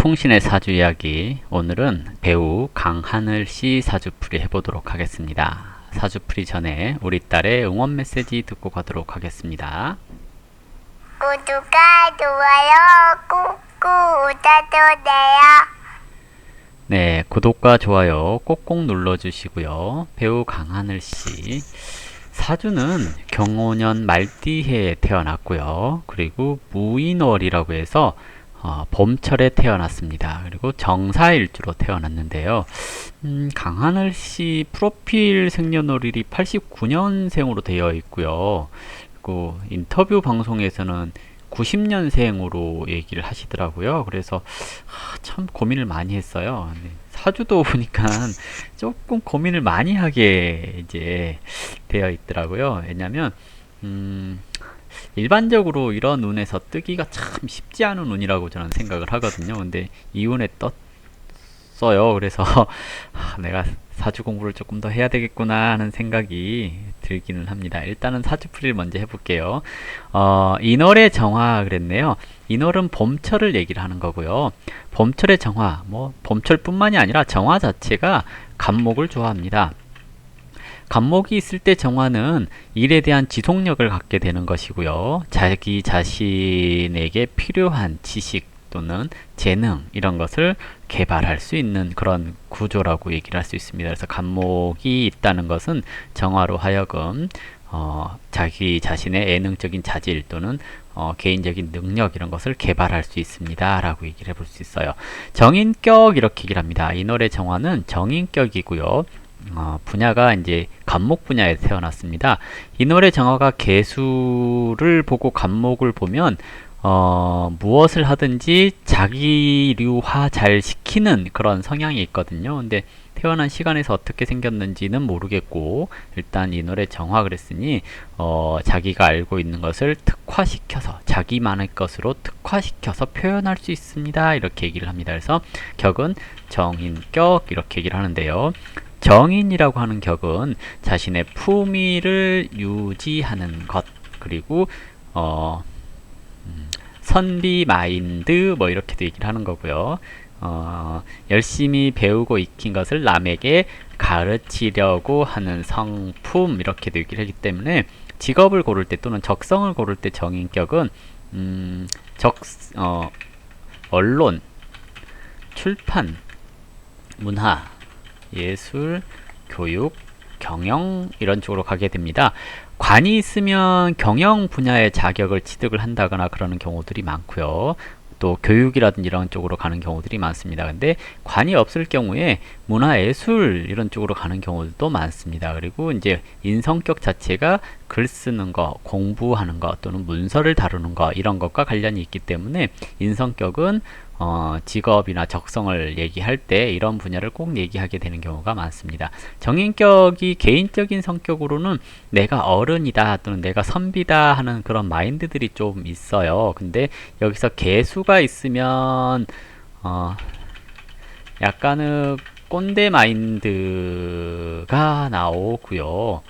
풍신의 사주 이야기 오늘은 배우 강하늘 씨 사주풀이 해보도록 하겠습니다. 사주풀이 전에 우리 딸의 응원 메시지 듣고 가도록 하겠습니다. 구독과 좋아요 꾹꾹 눌러주세요. 네, 구독과 좋아요 꼭꼭 눌러주시고요. 배우 강하늘 씨 사주는 경호년 말띠해에 태어났고요. 그리고 무인월이라고 해서 어, 봄철에 태어났습니다. 그리고 정사일주로 태어났는데요. 음, 강하늘 씨 프로필 생년월일이 89년생으로 되어 있고요. 그리고 인터뷰 방송에서는 90년생으로 얘기를 하시더라고요. 그래서 하, 참 고민을 많이 했어요. 네, 사주도 보니까 조금 고민을 많이 하게 이제 되어 있더라고요. 왜냐면 음, 일반적으로 이런 운에서 뜨기가 참 쉽지 않은 운이라고 저는 생각을 하거든요. 근데 이 운에 떴어요. 그래서 하, 내가 사주 공부를 조금 더 해야 되겠구나 하는 생각이 들기는 합니다. 일단은 사주풀이를 먼저 해볼게요. 어, 인월의 정화 그랬네요. 인월은 봄철을 얘기를 하는 거고요. 봄철의 정화, 뭐 봄철뿐만이 아니라 정화 자체가 간목을 좋아합니다. 간목이 있을 때 정화는 일에 대한 지속력을 갖게 되는 것이고요. 자기 자신에게 필요한 지식 또는 재능 이런 것을 개발할 수 있는 그런 구조라고 얘기를 할 수 있습니다. 그래서 간목이 있다는 것은 정화로 하여금 어, 자기 자신의 예능적인 자질 또는 어, 개인적인 능력 이런 것을 개발할 수 있습니다. 라고 얘기를 해볼 수 있어요. 정인격 이렇게 얘기를 합니다. 이 노래 정화는 정인격이고요. 어, 분야가 이제 간목 분야에 태어났습니다. 이 노래 정화가 개수를 보고 간목을 보면 어, 무엇을 하든지 자기류화 잘 시키는 그런 성향이 있거든요. 근데 태어난 시간에서 어떻게 생겼는지는 모르겠고 일단 이 노래 정화 그랬으니 어, 자기가 알고 있는 것을 특화시켜서 자기만의 것으로 특화시켜서 표현할 수 있습니다. 이렇게 얘기를 합니다. 그래서 격은 정인격 이렇게 얘기를 하는데요. 정인이라고 하는 격은 자신의 품위를 유지하는 것 그리고 어, 음, 선비 마인드 뭐 이렇게도 얘기를 하는 거고요. 어, 열심히 배우고 익힌 것을 남에게 가르치려고 하는 성품 이렇게도 얘기를 하기 때문에 직업을 고를 때 또는 적성을 고를 때 정인격은 음, 적 어, 언론, 출판, 문화, 예술, 교육, 경영 이런 쪽으로 가게 됩니다. 관이 있으면 경영 분야의 자격을 취득을 한다거나 그러는 경우들이 많고요. 또 교육이라든지 이런 쪽으로 가는 경우들이 많습니다. 근데 관이 없을 경우에 문화예술 이런 쪽으로 가는 경우도 많습니다. 그리고 이제 인성격 자체가 글 쓰는 거, 공부하는 거 또는 문서를 다루는 거 이런 것과 관련이 있기 때문에 인성격은 어, 직업이나 적성을 얘기할 때 이런 분야를 꼭 얘기하게 되는 경우가 많습니다. 정인격이 개인적인 성격으로는 내가 어른이다 또는 내가 선비다 하는 그런 마인드들이 좀 있어요. 근데 여기서 개수가 있으면 어, 약간의 꼰대 마인드가 나오고요.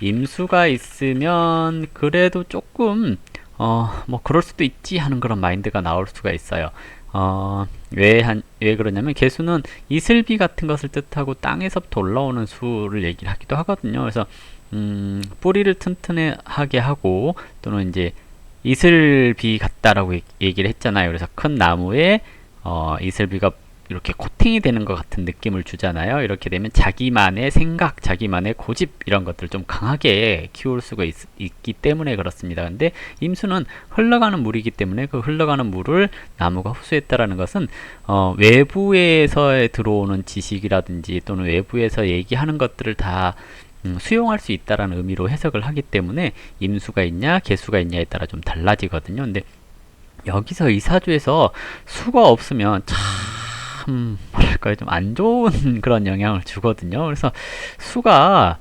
임수가 있으면 그래도 조금 어, 뭐 그럴 수도 있지 하는 그런 마인드가 나올 수가 있어요. 어, 왜, 한, 왜 그러냐면 개수는 이슬비 같은 것을 뜻하고 땅에서부터 올라오는 수를 얘기를 하기도 하거든요. 그래서 음, 뿌리를 튼튼하게 하고 또는 이제 이슬비 같다라고 얘기를 했잖아요. 그래서 큰 나무에 어, 이슬비가 이렇게 코팅이 되는 것 같은 느낌을 주잖아요. 이렇게 되면 자기만의 생각, 자기만의 고집 이런 것들 좀 강하게 키울 수가 있, 기 때문에 그렇습니다. 근데 임수는 흘러가는 물이기 때문에 그 흘러가는 물을 나무가 흡수했다라는 것은 어, 외부에서 들어오는 지식이라든지 또는 외부에서 얘기하는 것들을 다 음, 수용할 수 있다라는 의미로 해석을 하기 때문에 임수가 있냐 개수가 있냐에 따라 좀 달라지거든요. 근데 여기서 이 사주에서 수가 없으면 참 참 뭐랄까요 좀 안 좋은 그런 영향을 주거든요. 그래서 수가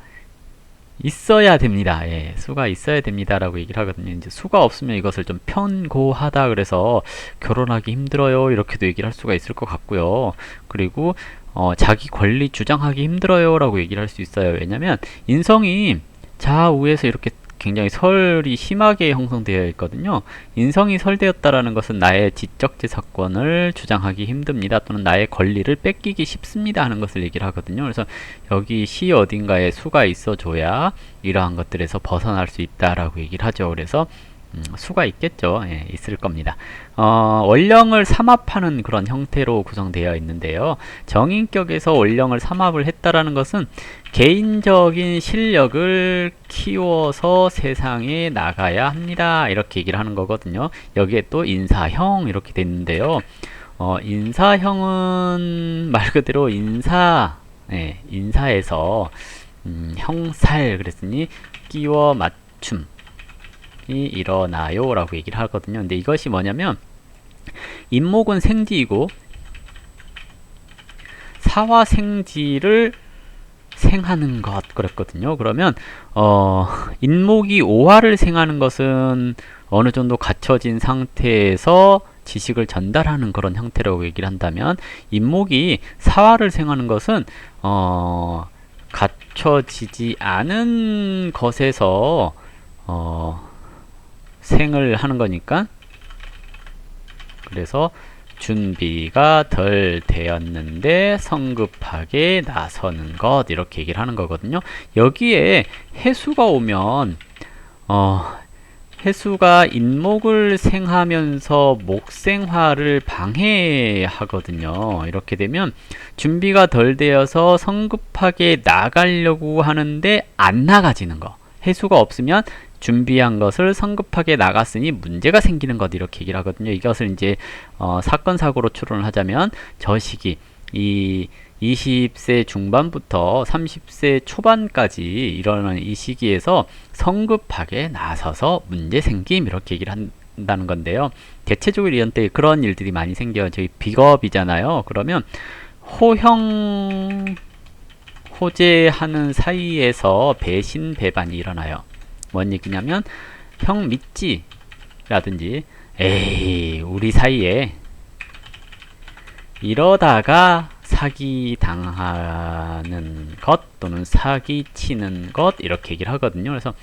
있어야 됩니다. 예, 수가 있어야 됩니다라고 얘기를 하거든요. 이제 수가 없으면 이것을 좀 편고하다 그래서 결혼하기 힘들어요 이렇게도 얘기를 할 수가 있을 것 같고요. 그리고 어, 자기 권리 주장하기 힘들어요라고 얘기를 할 수 있어요. 왜냐하면 인성이 좌우에서 이렇게 굉장히 설이 심하게 형성되어 있거든요. 인성이 설되었다라는 것은 나의 지적 재산권을 주장하기 힘듭니다. 또는 나의 권리를 뺏기기 쉽습니다 하는 것을 얘기를 하거든요. 그래서 여기 시 어딘가에 수가 있어줘야 이러한 것들에서 벗어날 수 있다라고 얘기를 하죠. 그래서 음, 수가 있겠죠. 예, 있을 겁니다. 어, 원령을 삼합하는 그런 형태로 구성되어 있는데요. 정인격에서 원령을 삼합을 했다라는 것은 개인적인 실력을 키워서 세상에 나가야 합니다. 이렇게 얘기를 하는 거거든요. 여기에 또 인사형 이렇게 돼 있는데요. 어, 인사형은 말 그대로 인사, 예, 인사에서 음, 형살 그랬으니 끼워 맞춤 이 일어나요 라고 얘기를 하거든요. 근데 이것이 뭐냐면 인목은 생지이고 사화 생지를 생하는 것 그랬거든요. 그러면 어 인목이 오화를 생하는 것은 어느 정도 갖춰진 상태에서 지식을 전달하는 그런 형태라고 얘기를 한다면 인목이 사화를 생하는 것은 어 갖춰지지 않은 것에서 어 생을 하는 거니까 그래서 준비가 덜 되었는데 성급하게 나서는 것 이렇게 얘기를 하는 거거든요. 여기에 해수가 오면 어 해수가 인목을 생하면서 목생화를 방해하거든요. 이렇게 되면 준비가 덜 되어서 성급하게 나가려고 하는데 안 나가지는 거. 해수가 없으면 준비한 것을 성급하게 나갔으니 문제가 생기는 것 이렇게 얘기를 하거든요. 이것을 이제 어, 사건 사고로 추론을 하자면 저 시기 이 20세 중반부터 30세 초반까지 일어나는 이 시기에서 성급하게 나서서 문제 생김 이렇게 얘기를 한 다는 건데요. 대체적으로 이런 때 그런 일들이 많이 생겨요. 저희 비겁이잖아요. 그러면 호형 호재하는 사이에서 배신 배반이 일어나요. 뭔 얘기냐면 형 믿지? 라든지 에이 우리 사이에 이러다가 사기 당하는 것 또는 사기 치는 것 이렇게 얘기를 하거든요. 그래서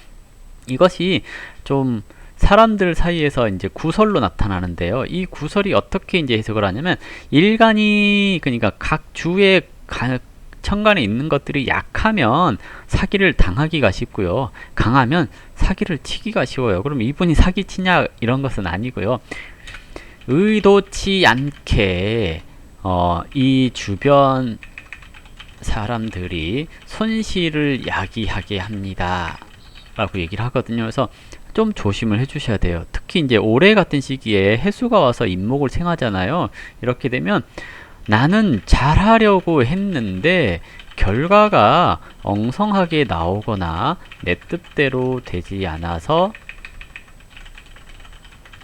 이것이 좀 사람들 사이에서 이제 구설로 나타나는데요. 이 구설이 어떻게 이제 해석을 하냐면 일간이 그러니까 각 주의 가, 천간에 있는 것들이 약하면 사기를 당하기가 쉽고요. 강하면 사기를 치기가 쉬워요. 그럼 이분이 사기 치냐 이런 것은 아니고요. 의도치 않게 어, 이 주변 사람들이 손실을 야기하게 합니다. 라고 얘기를 하거든요. 그래서 좀 조심을 해주셔야 돼요. 특히 이제 올해 같은 시기에 해수가 와서 인목을 생하잖아요. 이렇게 되면 나는 잘하려고 했는데 결과가 엉성하게 나오거나 내 뜻대로 되지 않아서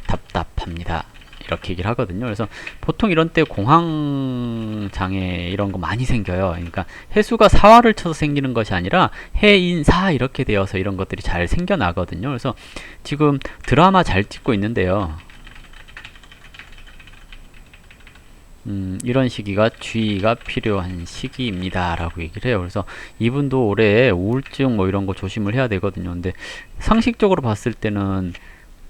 답답합니다. 이렇게 얘기를 하거든요. 그래서 보통 이런 때 공황 장애 이런 거 많이 생겨요. 그러니까 해수가 사화를 쳐서 생기는 것이 아니라 해인사 이렇게 되어서 이런 것들이 잘 생겨나거든요. 그래서 지금 드라마 잘 찍고 있는데요. 음, 이런 시기가 주의가 필요한 시기입니다. 라고 얘기를 해요. 그래서 이분도 올해 우울증 뭐 이런 거 조심을 해야 되거든요. 근데 상식적으로 봤을 때는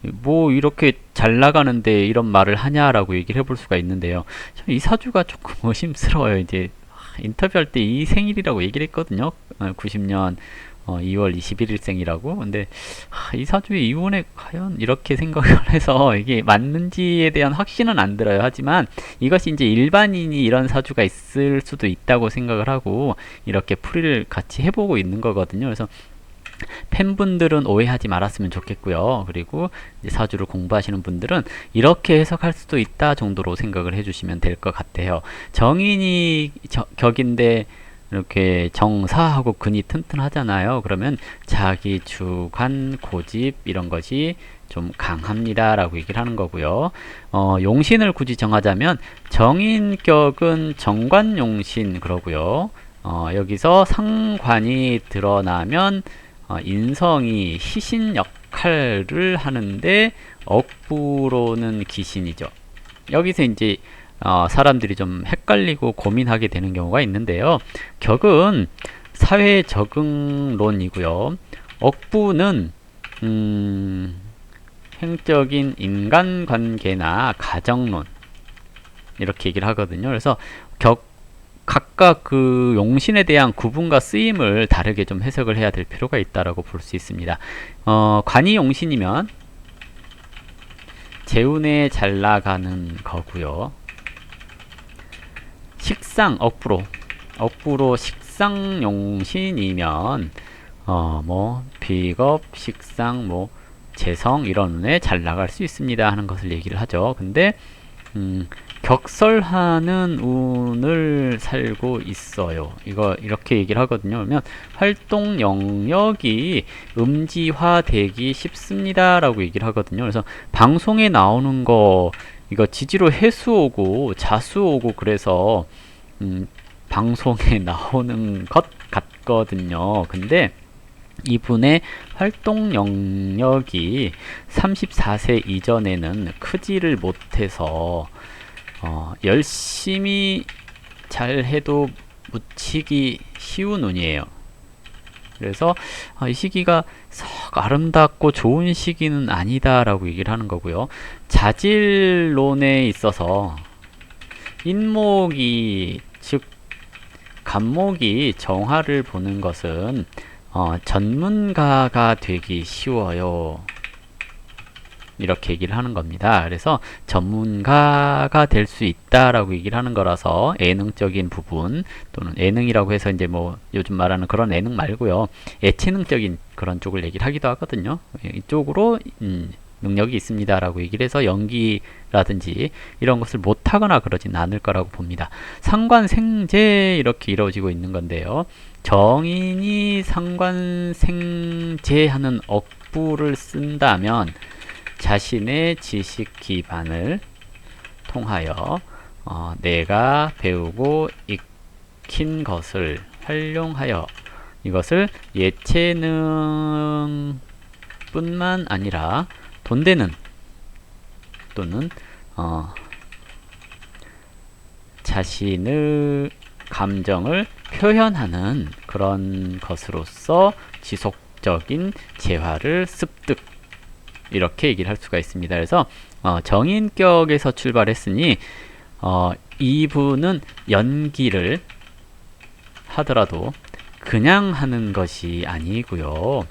뭐 이렇게 잘 나가는데 이런 말을 하냐라고 얘기를 해볼 수가 있는데요. 이 사주가 조금 의심스러워요. 이제 인터뷰할 때 이 생일이라고 얘기를 했거든요. 90년 어, 2월 21일생이라고. 근데 하, 이 사주의 이혼에 과연 이렇게 생각을 해서 이게 맞는지에 대한 확신은 안 들어요. 하지만 이것이 이제 일반인이 이런 사주가 있을 수도 있다고 생각을 하고 이렇게 풀이를 같이 해보고 있는 거거든요. 그래서 팬분들은 오해하지 말았으면 좋겠고요. 그리고 사주를 공부하시는 분들은 이렇게 해석할 수도 있다 정도로 생각을 해주시면 될 것 같아요. 정인이 저, 격인데 이렇게 정사하고 근이 튼튼하잖아요. 그러면 자기 주관 고집 이런 것이 좀 강합니다. 라고 얘기를 하는 거고요. 어, 용신을 굳이 정하자면 정인격은 정관용신 그러고요. 어, 여기서 상관이 드러나면 어, 인성이 시신 역할을 하는데 억부로는 기신이죠. 여기서 이제 어, 사람들이 좀 헷갈리고 고민하게 되는 경우가 있는데요. 격은 사회 적응론이고요. 억부는 음, 행적인 인간관계나 가정론 이렇게 얘기를 하거든요. 그래서 격 각각 그 용신에 대한 구분과 쓰임을 다르게 좀 해석을 해야 될 필요가 있다라고 볼 수 있습니다. 어, 관이 용신이면 재운에 잘 나가는 거고요. 식상 억부로 억부로 식상 용신이면 어 뭐 비겁 식상 뭐 재성 이런 운에 잘 나갈 수 있습니다 하는 것을 얘기를 하죠. 근데 음, 격설하는 운을 살고 있어요. 이거 이렇게 얘기를 하거든요. 그러면 활동 영역이 음지화되기 쉽습니다라고 얘기를 하거든요. 그래서 방송에 나오는 거 이거 지지로 해수 오고 자수 오고 그래서 음, 방송에 나오는 것 같거든요. 근데 이분의 활동 영역이 34세 이전에는 크지를 못해서 어, 열심히 잘 해도 묻히기 쉬운 운이에요. 그래서 아, 이 시기가 썩 아름답고 좋은 시기는 아니다라고 얘기를 하는 거고요. 자질론에 있어서 인목이 즉 간목이 정화를 보는 것은 어, 전문가가 되기 쉬워요. 이렇게 얘기를 하는 겁니다. 그래서 전문가가 될 수 있다라고 얘기를 하는 거라서 예능적인 부분 또는 예능이라고 해서 이제 뭐 요즘 말하는 그런 예능 말고요. 예체능적인 그런 쪽을 얘기를 하기도 하거든요. 예, 이쪽으로 음, 능력이 있습니다라고 얘기를 해서 연기라든지 이런 것을 못하거나 그러진 않을 거라고 봅니다. 상관생제 이렇게 이루어지고 있는 건데요. 정인이 상관생제하는 억부를 쓴다면 자신의 지식 기반을 통하여 어, 내가 배우고 익힌 것을 활용하여 이것을 예체능 뿐만 아니라 돈 되는 또는 어, 자신의 감정을 표현하는 그런 것으로서 지속적인 재화를 습득 이렇게 얘기를 할 수가 있습니다. 그래서 어, 정인격에서 출발했으니 어, 이분은 연기를 하더라도 그냥 하는 것이 아니고요.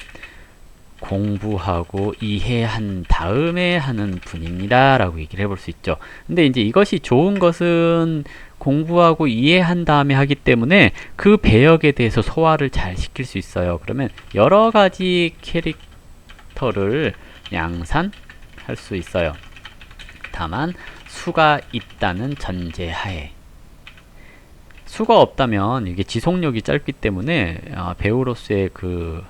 공부하고 이해한 다음에 하는 분입니다. 라고 얘기를 해볼 수 있죠. 근데 이제 이것이 좋은 것은 공부하고 이해한 다음에 하기 때문에 그 배역에 대해서 소화를 잘 시킬 수 있어요. 그러면 여러 가지 캐릭터를 양산 할 수 있어요. 다만 수가 있다는 전제하에 수가 없다면 이게 지속력이 짧기 때문에 아, 배우로서의 그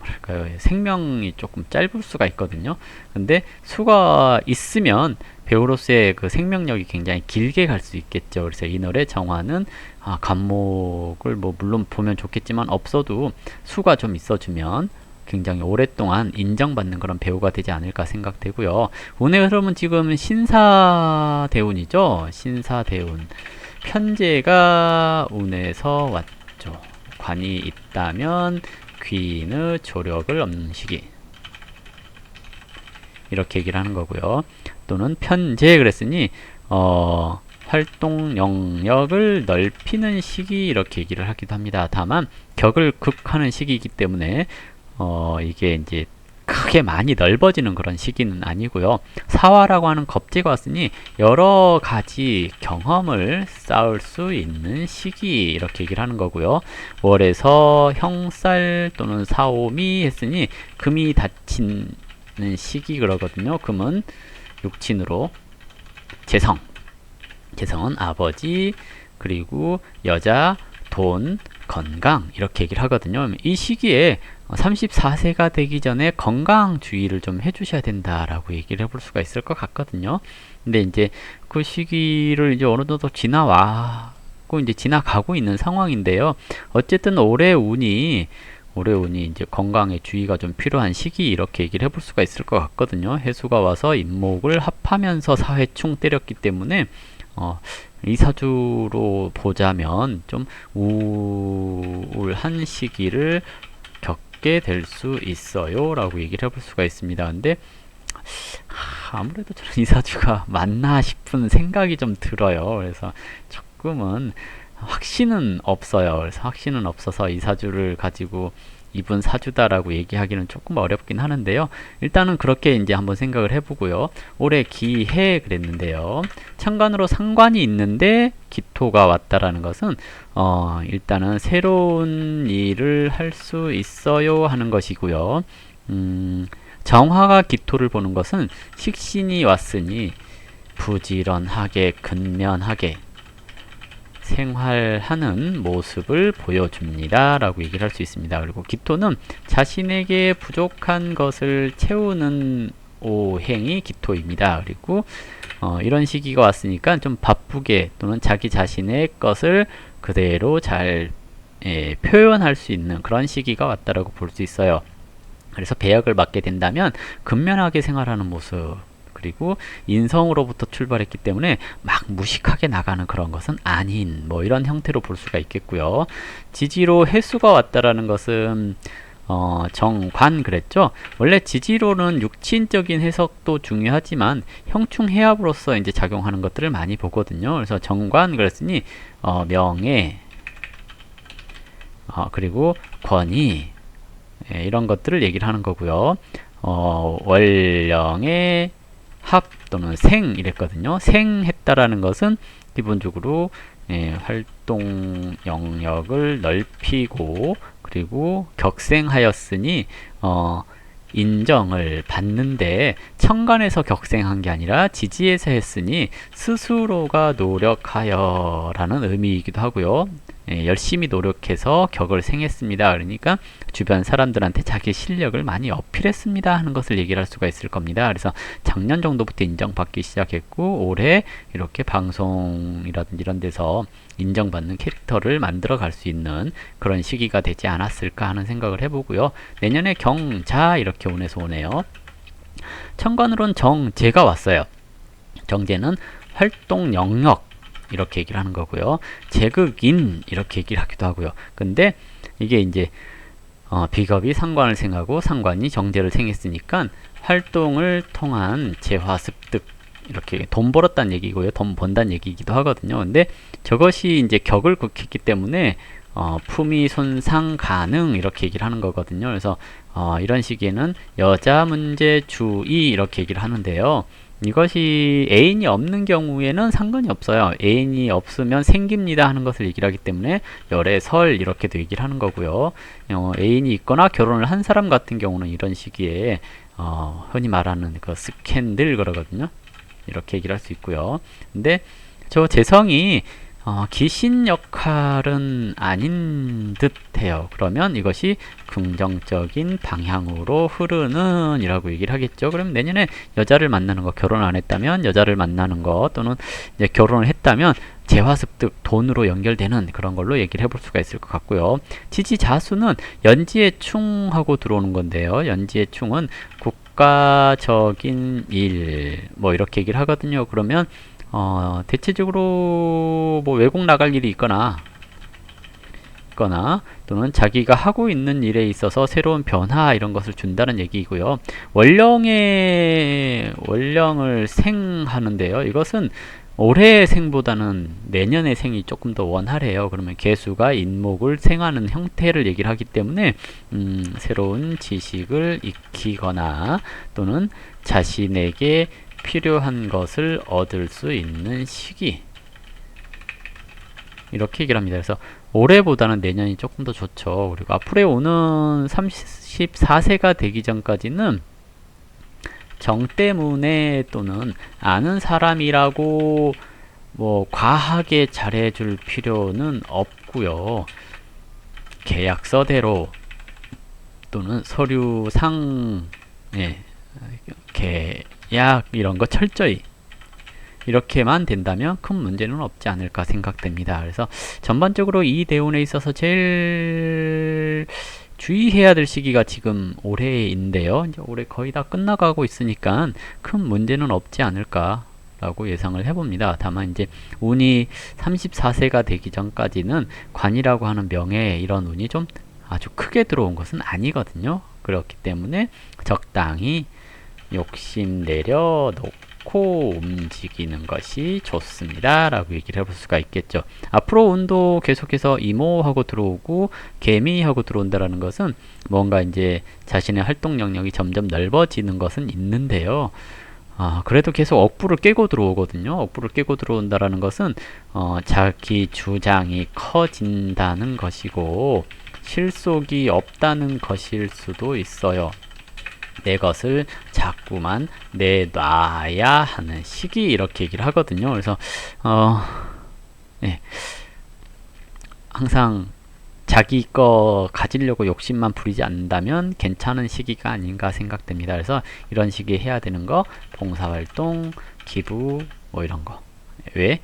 뭐랄까요 생명이 조금 짧을 수가 있거든요. 근데 수가 있으면 배우로서의 그 생명력이 굉장히 길게 갈 수 있겠죠. 그래서 이 노래 정화는 아, 간목을 뭐 물론 보면 좋겠지만 없어도 수가 좀 있어주면 굉장히 오랫동안 인정받는 그런 배우가 되지 않을까 생각되고요. 운의 흐름은 지금 신사대운이죠. 신사대운. 편제가 운에서 왔죠. 관이 있다면 귀인의 조력을 얻는 시기. 이렇게 얘기를 하는 거고요. 또는 편제 그랬으니 어, 활동 영역을 넓히는 시기 이렇게 얘기를 하기도 합니다. 다만 격을 극하는 시기이기 때문에 어, 이게 이제 크게 많이 넓어지는 그런 시기는 아니고요. 사화라고 하는 겁재가 왔으니 여러 가지 경험을 쌓을 수 있는 시기 이렇게 얘기를 하는 거고요. 월에서 형살 또는 사오미 했으니 금이 닫히는 시기 그러거든요. 금은 육친으로 재성 재성은 아버지 그리고 여자 돈 건강 이렇게 얘기를 하거든요. 이 시기에 34세가 되기 전에 건강 주의를 좀 해주셔야 된다라고 얘기를 해볼 수가 있을 것 같거든요. 근데 이제 그 시기를 이제 어느 정도 지나왔고 이제 지나가고 있는 상황인데요. 어쨌든 올해 운이 올해 운이 이제 건강에 주의가 좀 필요한 시기 이렇게 얘기를 해볼 수가 있을 것 같거든요. 해수가 와서 임목을 합하면서 사회충 때렸기 때문에 어, 이사주로 보자면 좀 우울한 시기를 겪게 될 수 있어요. 라고 얘기를 해볼 수가 있습니다. 근데 하, 아무래도 저는 이 사주가 맞나 싶은 생각이 좀 들어요. 그래서 조금은 확신은 없어요. 그래서 확신은 없어서 이 사주를 가지고 이분 사주다라고 얘기하기는 조금 어렵긴 하는데요. 일단은 그렇게 이제 한번 생각을 해보고요. 올해 기해 그랬는데요. 천간으로 상관이 있는데 기토가 왔다라는 것은 어, 일단은 새로운 일을 할 수 있어요 하는 것이고요. 음, 정화가 기토를 보는 것은 식신이 왔으니 부지런하게 근면하게 생활하는 모습을 보여줍니다. 라고 얘기를 할 수 있습니다. 그리고 기토는 자신에게 부족한 것을 채우는 오행이 기토입니다. 그리고 어, 이런 시기가 왔으니까 좀 바쁘게 또는 자기 자신의 것을 그대로 잘 예, 표현할 수 있는 그런 시기가 왔다라고 볼 수 있어요. 그래서 배역을 맡게 된다면 근면하게 생활하는 모습 그리고 인성으로부터 출발했기 때문에 막 무식하게 나가는 그런 것은 아닌 뭐 이런 형태로 볼 수가 있겠고요. 지지로 해수가 왔다라는 것은 어, 정관 그랬죠. 원래 지지로는 육친적인 해석도 중요하지만 형충 해압으로서 이제 작용하는 것들을 많이 보거든요. 그래서 정관 그랬으니 어, 명예 어, 그리고 권위 예, 이런 것들을 얘기를 하는 거고요. 어, 원령의 합 또는 생 이랬거든요. 생 했다라는 것은 기본적으로 예, 활동 영역을 넓히고 그리고 격생하였으니 어, 인정을 받는데 천간에서 격생한 게 아니라 지지에서 했으니 스스로가 노력하여 라는 의미이기도 하고요. 예, 열심히 노력해서 격을 생했습니다. 그러니까 주변 사람들한테 자기 실력을 많이 어필했습니다 하는 것을 얘기를 할 수가 있을 겁니다. 그래서 작년 정도부터 인정받기 시작했고 올해 이렇게 방송이라든지 이런 데서 인정받는 캐릭터를 만들어 갈 수 있는 그런 시기가 되지 않았을까 하는 생각을 해보고요. 내년에 경자 이렇게 운에서 오네요. 천간으론 정제가 왔어요. 정제는 활동 영역 이렇게 얘기를 하는 거고요. 제극인 이렇게 얘기를 하기도 하고요. 근데 이게 이제 어, 비겁이 상관을 생하고 상관이 정제를 생했으니까 활동을 통한 재화 습득 이렇게 돈 벌었다는 얘기고요. 돈 번다는 얘기이기도 하거든요. 근데 저것이 이제 격을 극했기 때문에 어, 품위 손상 가능 이렇게 얘기를 하는 거거든요. 그래서 어, 이런 시기에는 여자 문제 주의 이렇게 얘기를 하는데요. 이것이 애인이 없는 경우에는 상관이 없어요. 애인이 없으면 생깁니다 하는 것을 얘기를 하기 때문에 열애설 이렇게도 얘기를 하는 거고요. 어, 애인이 있거나 결혼을 한 사람 같은 경우는 이런 시기에 어, 흔히 말하는 그 스캔들 그러거든요. 이렇게 얘기를 할 수 있고요. 근데 저 재성이 어, 귀신 역할은 아닌 듯해요. 그러면 이것이 긍정적인 방향으로 흐르는 이라고 얘기를 하겠죠. 그럼 내년에 여자를 만나는 거, 결혼 안 했다면 여자를 만나는 거, 또는 이제 결혼을 했다면 재화습득, 돈으로 연결되는 그런 걸로 얘기를 해볼 수가 있을 것 같고요. 지지자수는 연지의 충하고 들어오는 건데요. 연지의 충은 국가적인 일, 뭐 이렇게 얘기를 하거든요. 그러면 어, 대체적으로 뭐 외국 나갈 일이 있거나 있거나 또는 자기가 하고 있는 일에 있어서 새로운 변화 이런 것을 준다는 얘기이고요. 원령의 원령을 생하는데요. 이것은 올해의 생보다는 내년의 생이 조금 더 원활해요. 그러면 개수가 인목을 생하는 형태를 얘기를 하기 때문에 음, 새로운 지식을 익히거나 또는 자신에게 필요한 것을 얻을 수 있는 시기 이렇게 얘기를 합니다. 그래서 올해보다는 내년이 조금 더 좋죠. 그리고 앞으로 오는 34세가 되기 전까지는 정 때문에 또는 아는 사람이라고 뭐 과하게 잘해줄 필요는 없고요. 계약서대로 또는 서류상 예, 계 약 이런 거 철저히 이렇게만 된다면 큰 문제는 없지 않을까 생각됩니다. 그래서 전반적으로 이 대운에 있어서 제일 주의해야 될 시기가 지금 올해인데요. 이제 올해 거의 다 끝나가고 있으니까 큰 문제는 없지 않을까. 라고 예상을 해봅니다. 다만 이제 운이 34세가 되기 전까지는 관이라고 하는 명예 이런 운이 좀 아주 크게 들어온 것은 아니거든요. 그렇기 때문에 적당히 욕심 내려놓고 움직이는 것이 좋습니다. 라고 얘기를 해볼 수가 있겠죠. 앞으로 운도 계속해서 이모하고 들어오고 개미하고 들어온다라는 것은 뭔가 이제 자신의 활동 영역이 점점 넓어지는 것은 있는데요. 아, 그래도 계속 억부를 깨고 들어오거든요. 억부를 깨고 들어온다라는 것은 어, 자기 주장이 커진다는 것이고 실속이 없다는 것일 수도 있어요. 내 것을 자꾸만 내놔야 하는 시기 이렇게 얘기를 하거든요. 그래서 어, 네. 항상 자기 거 가지려고 욕심만 부리지 않는다면 괜찮은 시기가 아닌가 생각됩니다. 그래서 이런 시기에 해야 되는 거 봉사활동, 기부 뭐 이런 거. 왜?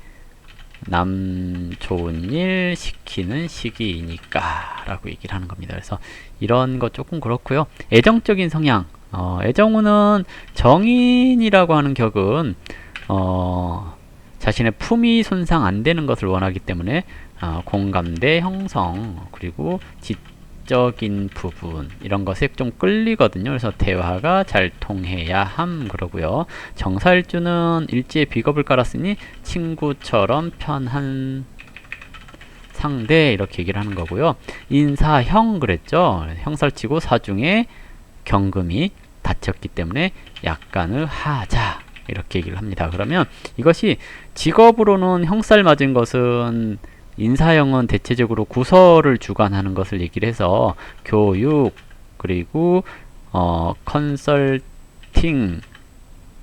남 좋은 일 시키는 시기이니까 라고 얘기를 하는 겁니다. 그래서 이런 거 조금 그렇고요. 애정적인 성향. 어, 애정우는 정인이라고 하는 격은 어, 자신의 품위 손상 안 되는 것을 원하기 때문에 어, 공감대 형성 그리고 지적인 부분 이런 것에 좀 끌리거든요. 그래서 대화가 잘 통해야 함 그러고요. 정사일주는 일지에 비겁을 깔았으니 친구처럼 편한 상대 이렇게 얘기를 하는 거고요. 인사형 그랬죠. 형살치고 사중에 경금이 닫혔기 때문에 약간을 하자 이렇게 얘기를 합니다. 그러면 이것이 직업으로는 형살 맞은 것은 인사형은 대체적으로 구설을 주관하는 것을 얘기를 해서 교육 그리고 어, 컨설팅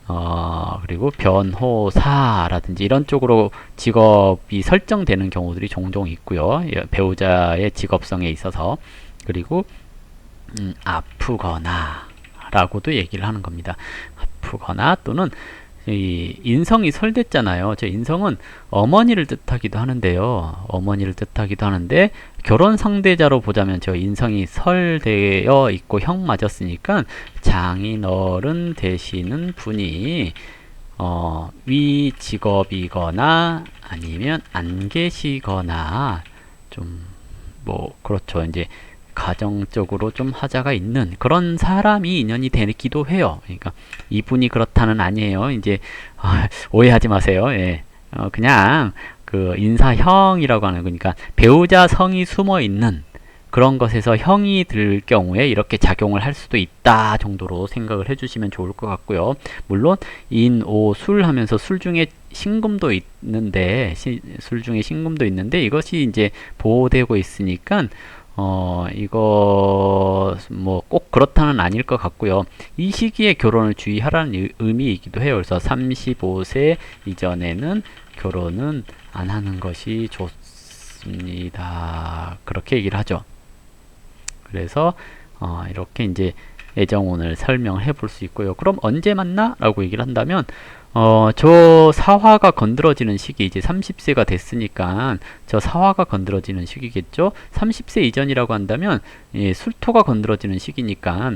어, 그리고 변호사라든지 이런 쪽으로 직업이 설정되는 경우들이 종종 있고요. 예, 배우자의 직업성에 있어서 그리고 음, 아프거나 라고도 얘기를 하는 겁니다. 아프거나 또는 이 인성이 설됐잖아요. 저 인성은 어머니를 뜻하기도 하는데요. 어머니를 뜻하기도 하는데 결혼 상대자로 보자면 저 인성이 설되어 있고 형 맞았으니까 장인 어른 되시는 분이 어, 위 직업이거나 아니면 안 계시거나 좀 뭐 그렇죠. 이제 가정적으로 좀 하자가 있는 그런 사람이 인연이 되기도 해요. 그러니까 이분이 그렇다는 아니에요. 이제 아, 오해하지 마세요. 예. 어, 그냥 그 인사형이라고 하는 거니까 배우자 성이 숨어 있는 그런 것에서 형이 들 경우에 이렇게 작용을 할 수도 있다 정도로 생각을 해주시면 좋을 것 같고요. 물론 인, 오, 술 하면서 술 중에 신금도 있는데 시, 술 중에 신금도 있는데 이것이 이제 보호되고 있으니까 어, 이거, 뭐, 꼭 그렇다는 아닐 것 같고요. 이 시기에 결혼을 주의하라는 의- 의미이기도 해요. 그래서 35세 이전에는 결혼은 안 하는 것이 좋습니다. 그렇게 얘기를 하죠. 그래서, 어, 이렇게 이제 애정운을 설명해 볼 수 있고요. 그럼 언제 만나? 라고 얘기를 한다면, 어, 저 사화가 건드러지는 시기, 이제 30세가 됐으니까, 저 사화가 건드러지는 시기겠죠? 30세 이전이라고 한다면, 예, 술토가 건드러지는 시기니까,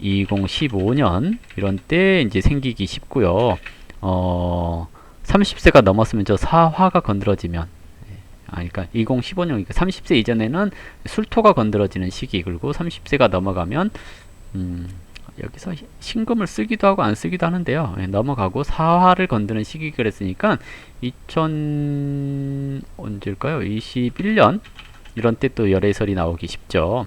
2015년, 이런 때 이제 생기기 쉽고요. 어, 30세가 넘었으면 저 사화가 건드러지면, 예, 아, 그러니까 2015년, 그러니까 30세 이전에는 술토가 건드러지는 시기, 그리고 30세가 넘어가면, 음, 여기서 히- 신금을 쓰기도 하고 안 쓰기도 하는데요. 예, 넘어가고 사화를 건드는 시기 그랬으니까 2000 언제일까요? 21년 이런 때 또 열애설이 나오기 쉽죠.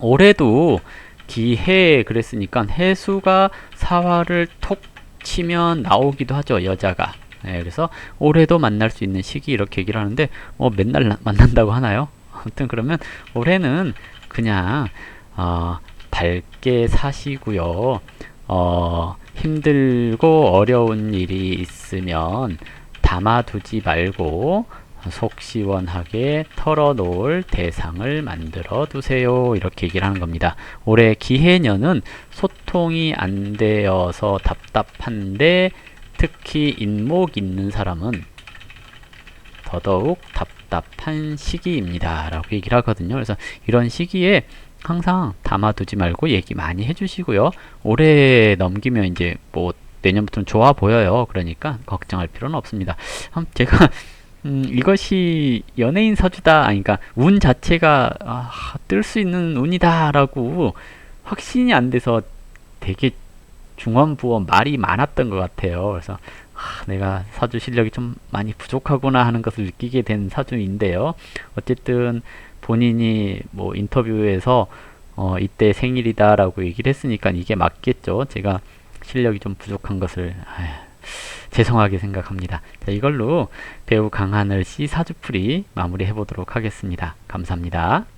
올해도 기해 그랬으니까 해수가 사화를 톡 치면 나오기도 하죠. 여자가. 예, 그래서 올해도 만날 수 있는 시기 이렇게 얘기를 하는데 어, 맨날 나- 만난다고 하나요? 아무튼 그러면 올해는 그냥 어, 밝게 사시고요. 어, 힘들고 어려운 일이 있으면 담아두지 말고 속 시원하게 털어놓을 대상을 만들어 두세요. 이렇게 얘기를 하는 겁니다. 올해 기해년은 소통이 안 되어서 답답한데 특히 인목 있는 사람은 더더욱 답답한 시기입니다. 라고 얘기를 하거든요. 그래서 이런 시기에 항상 담아두지 말고 얘기 많이 해주시고요. 올해 넘기면 이제 뭐 내년부터는 좋아 보여요. 그러니까 걱정할 필요는 없습니다. 음, 제가 음, 이것이 연예인 사주다, 아니, 그러니까 운 자체가 아, 뜰 수 있는 운이다라고 확신이 안 돼서 되게 중언부언 말이 많았던 것 같아요. 그래서 아, 내가 사주 실력이 좀 많이 부족하구나 하는 것을 느끼게 된 사주인데요. 어쨌든 본인이 뭐 인터뷰에서 어, 이때 생일이다라고 얘기를 했으니까 이게 맞겠죠. 제가 실력이 좀 부족한 것을 아휴, 죄송하게 생각합니다. 자, 이걸로 배우 강하늘 씨 사주풀이 마무리해 보도록 하겠습니다. 감사합니다.